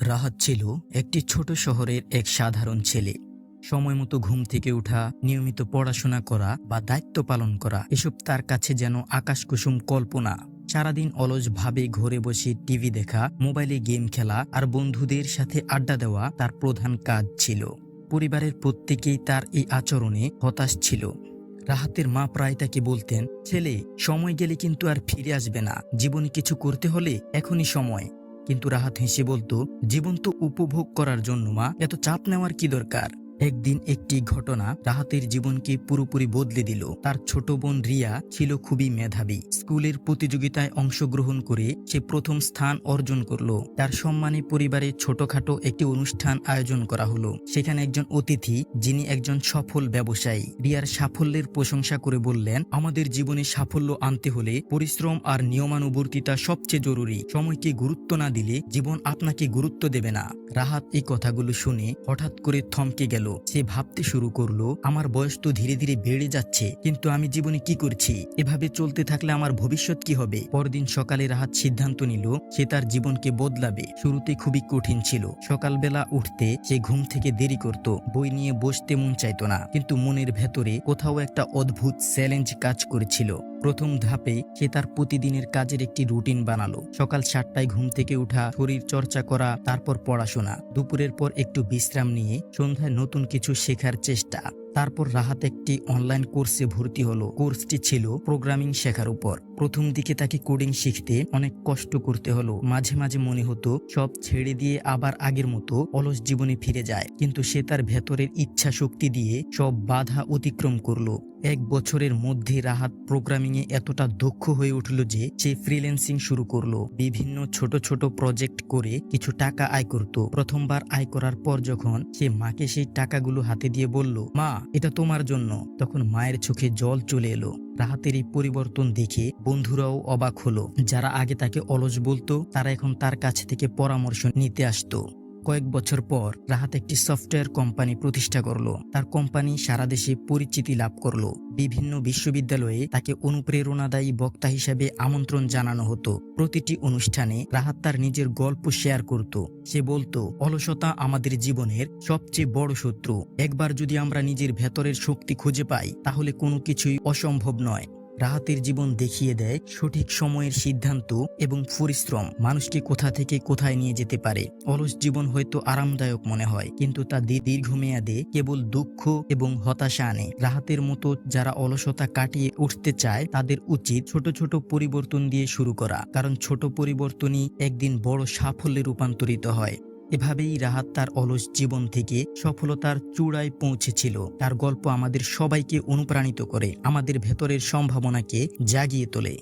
রাহাত ছিল একটি ছোট শহরের এক সাধারণ ছেলে। সময় মতো ঘুম থেকে ওঠা নিয়মিত পড়াশোনা করা বা দায়িত্ব পালন করা, এসব তার কাছে যেন আকাশকুসুম কল্পনা। সারাদিন অলসভাবে ঘরে বসে টিভি দেখা, মোবাইলে গেম খেলা আর বন্ধুদের সাথে আড্ডা দেওয়া তার প্রধান কাজ ছিল। পরিবারের প্রত্যেকেই তার এই আচরণে হতাশ ছিল। রাহাতের মা প্রায় তাকে বলতেন, ছেলে, সময় গেলে কিন্তু আর ফিরে আসবে না। জীবনে কিছু করতে হলে এখনই সময়। কিন্তু রাহাত হেসে বলতো, জীবন তো উপভোগ করার জন্য মা, এত চাপ নেওয়ার কি দরকার? একদিন একটি ঘটনা রাহাতের জীবনকে পুরোপুরি বদলে দিল। তার ছোট বোন রিয়া ছিল খুবই মেধাবী। স্কুলের প্রতিযোগিতায় অংশগ্রহণ করে সে প্রথম স্থান অর্জন করল। তার সম্মানে পরিবারে ছোটখাটো একটি অনুষ্ঠান আয়োজন করা হলো। সেখানে একজন অতিথি, যিনি একজন সফল ব্যবসায়ী। রিয়ার সাফল্যের প্রশংসা করে বললেন, আমাদের জীবনে সাফল্য আনতে হলে পরিশ্রম আর নিয়মানুবর্তিতা সবচেয়ে জরুরি। সময়কে গুরুত্ব না দিলে জীবন আপনাকে গুরুত্ব দেবে না। রাহাত এই কথাগুলো শুনে হঠাৎ করে থমকে গেল। সে ভাবতে শুরু করল, আমার বয়স তো ধীরে ধীরে বেড়ে যাচ্ছে, কিন্তু আমি জীবনে কি করছি? এভাবে চলতে থাকলে আমার ভবিষ্যৎ কি হবে? পরদিন সকালে রাহাত সিদ্ধান্ত নিল, সে তার জীবনকে বদলাবে। শুরুতে খুবই কঠিন ছিল। সকালবেলা উঠতে সে ঘুম থেকে দেরি করত, বই নিয়ে বসতে মন চাইতো না। কিন্তু মনের ভেতরে কোথাও একটা অদ্ভুত চ্যালেঞ্জ কাজ করেছিল। প্রথম ধাপে সে তার প্রতিদিনের কাজের একটি রুটিন বানালো। সকাল সাতটায় ঘুম থেকে উঠা, শরীর চর্চা করা, তারপর পড়াশোনা। দুপুরের পর একটু বিশ্রাম নিয়ে সন্ধ্যায় নতুন কিছু শেখার চেষ্টা। তারপর রাহাত একটি অনলাইন কোর্সে ভর্তি হলো। কোর্সটি ছিল প্রোগ্রামিং শেখার উপর। প্রথম দিকে তাকে কোডিং শিখতে অনেক কষ্ট করতে হলো। মাঝে মাঝে মনে হতো, সব ছেড়ে দিয়ে আবার আগের মতো অলস জীবনে ফিরে যায়। কিন্তু সে তার ভেতরের ইচ্ছা শক্তি দিয়ে সব বাধা অতিক্রম করল। এক বছরের মধ্যে রাহাত প্রোগ্রামিং এ এতটা দক্ষ হয়ে উঠল যে সে ফ্রিল্যান্সিং শুরু করল। বিভিন্ন ছোট ছোট প্রজেক্ট করে কিছু টাকা আয় করত। প্রথমবার আয় করার পর যখন সে মাকে সেই টাকাগুলো হাতে দিয়ে বলল, মা এটা তোমার জন্য। তখন মায়ের চোখে জল চলে এলো। রাহাতের এই পরিবর্তন দেখে বন্ধুরাও অবাক হলো। যারা আগে তাকে অলস বলতো, তারা এখন তার কাছ থেকে পরামর্শ নিতে আসতো। কয়েক বছর পর রাহাত একটি সফটওয়্যার কোম্পানি প্রতিষ্ঠা করল। তার কোম্পানি সারা দেশে পরিচিতি লাভ করল। বিভিন্ন বিশ্ববিদ্যালয়ে তাকে অনুপ্রেরণাদায়ী বক্তা হিসেবে আমন্ত্রণ জানানো হতো। প্রতিটি অনুষ্ঠানে রাহাত তার নিজের গল্প শেয়ার করত। সে বলতো, অলসতা আমাদের জীবনের সবচেয়ে বড় শত্রু। একবার যদি আমরা নিজের ভেতরের শক্তি খুঁজে পাই, তাহলে কোনো কিছুই অসম্ভব নয়। রাহাতের জীবন দেখিয়ে দেয় সঠিক সময়ের সিদ্ধান্ত এবং পরিশ্রম। মানুষকে কোথা থেকে কোথায় নিয়ে যেতে পারে? অলস জীবন হয়তো আরামদায়ক মনে হয়, কিন্তু তা দীর্ঘমেয়াদে কেবল দুঃখ এবং হতাশা আনে। রাহাতের মতো যারা অলসতা কাটিয়ে উঠতে চায়, তাদের উচিত ছোট ছোট পরিবর্তন দিয়ে শুরু করা। কারণ ছোট পরিবর্তনই একদিন বড় সাফল্যে রূপান্তরিত হয়। এভাবেই রাহাত তার অলস জীবন থেকে সফলতার চূড়ায় পৌঁছেছিল। তার গল্প আমাদের সবাইকে অনুপ্রাণিত করে, আমাদের ভেতরের সম্ভাবনাকে জাগিয়ে তোলে।